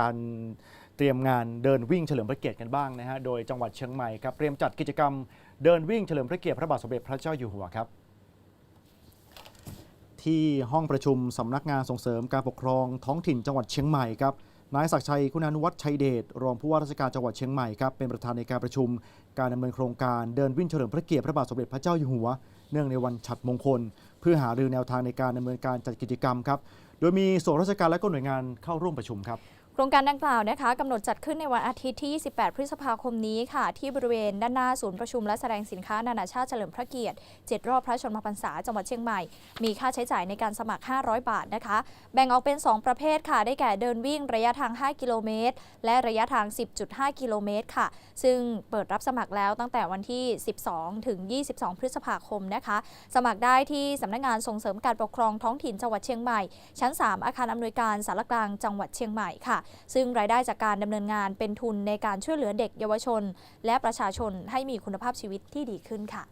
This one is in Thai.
การเตรียมงานเดินวิ่งเฉลิมพระเกียรติกันบ้างนะฮะ โดยจังหวัดเชียงใหม่ครับเตรียมจัดกิจกรรมเดินวิ่งเฉลิมพระเกียรติพระบาทสมเด็จพระเจ้าอยู่หัวครับ ที่ห้องประชุมสำนักงานส่งเสริมการปกครองท้องถิ่นจังหวัดเชียงใหม่ครับ นายศักดิ์ชัยคุณานุวัฒน์ชัยเดชรองผู้ว่าราชการจังหวัดเชียงใหม่ครับเป็นประธานในการประชุม การดำเนินโครงการเดินวิ่งเฉลิมพระเกียรติพระบาทสมเด็จพระเจ้าอยู่หัว เนื่องในวันฉัตรมงคล เพื่อหารือแนวทางในการดำเนินการจัดกิจกรรมครับ โดยมีส่วนราชการและก็หน่วยงานเข้าร่วมประชุมครับโครงการดังกล่าวนะคะกำหนดจัดขึ้นในวันอาทิตย์ที่ 28 พฤษภาคมนี้ค่ะ ที่บริเวณด้านหน้าศูนย์ประชุมและแสดงสินค้านานาชาติเฉลิมพระเกียรติ 7 รอบพระชนมพรรษาจังหวัดเชียงใหม่ มีค่าใช้จ่ายในการสมัคร 500 บาทนะคะ แบ่งออกเป็น 2 ประเภทค่ะ ได้แก่เดินวิ่งระยะทาง 5 กิโลเมตร และระยะทาง 10.5 กิโลเมตรค่ะ ซึ่งเปิดรับสมัครแล้วตั้งแต่วันที่ 12 ถึง 22 พฤษภาคมนะคะ สมัครได้ที่สำนักงานส่งเสริมการปกครองท้องถิ่นจังหวัดเชียงใหม่ ชั้น 3 อาคารอำนวยการสารกลางจังหวัดเชียงใหม่ค่ะซึ่งรายได้จากการดำเนินงานเป็นทุนในการช่วยเหลือเด็กเยาวชน และประชาชนให้มีคุณภาพชีวิตที่ดีขึ้นค่ะ